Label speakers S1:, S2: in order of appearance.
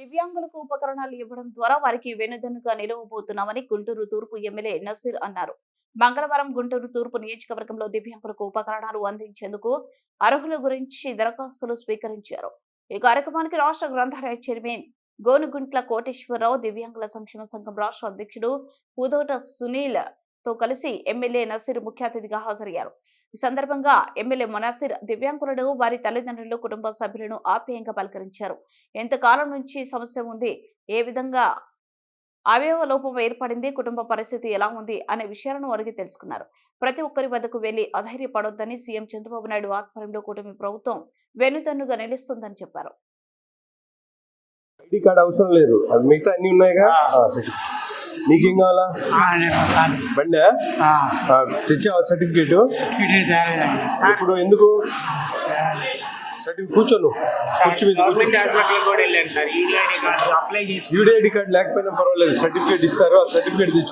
S1: దివ్యాంగులకు ఉపకరణాలు ఇవ్వడం ద్వారా వారికి వెనుదన్నుగా నిలవబోతున్నామని గుంటూరు తూర్పు ఎమ్మెల్యే నసీర్ అన్నారు. మంగళవారం గుంటూరు తూర్పు నియోజకవర్గంలో దివ్యాంగులకు ఉపకరణాలు అందించేందుకు అర్హుల గురించి దరఖాస్తులు స్వీకరించారు. ఈ కార్యక్రమానికి రాష్ట్ర గ్రంథాలయ చైర్మన్ గోనుగుంట్ల కోటేశ్వరరావు దివ్యాంగుల సంక్షేమ సంఘం రాష్ట్ర అధ్యక్షుడు పూదోట సునీల్తో కలిసి ఎమ్మెల్యే నసీర్ ముఖ్య అతిథిగా హాజరయ్యారు. ఈ సందర్భంగా ఎమ్మెల్యే మొనాసిర్ దివ్యాంగులను వారి తల్లిదండ్రులు కుటుంబ సభ్యులను ఆప్యాయంగా పలకరించారు. ఎంతకాలం నుంచి సమస్య ఉంది? ఏ విధంగా అవయవ లోపం ఏర్పడింది? కుటుంబ పరిస్థితి ఎలా ఉంది? అనే విషయాలను అడిగి తెలుసుకున్నారు. ప్రతి ఒక్కరి వద్దకు వెళ్ళి అధైర్యపడొద్దని సీఎం చంద్రబాబు నాయుడు ఆధ్వర్యంలో కూటమి ప్రభుత్వం వెన్నుదన్నుగా నిలుస్తుందని చెప్పారు.
S2: ఐడి కార్డ్ అవసరం లేదు. అవి మిగతా అన్ని ఉన్నాయిగా. నీకేం కావాలా? బండి? తెచ్చావా సర్టిఫికేట్? ఇప్పుడు ఎందుకు? సర్టిఫికేట్ కూర్చోను. కూర్చో మీద యూడీ ఐడి కార్డ్ లేకపోయినా పర్వాలేదు. సర్టిఫికేట్ ఇస్తారు? ఆ సర్టిఫికేట్ తెచ్చు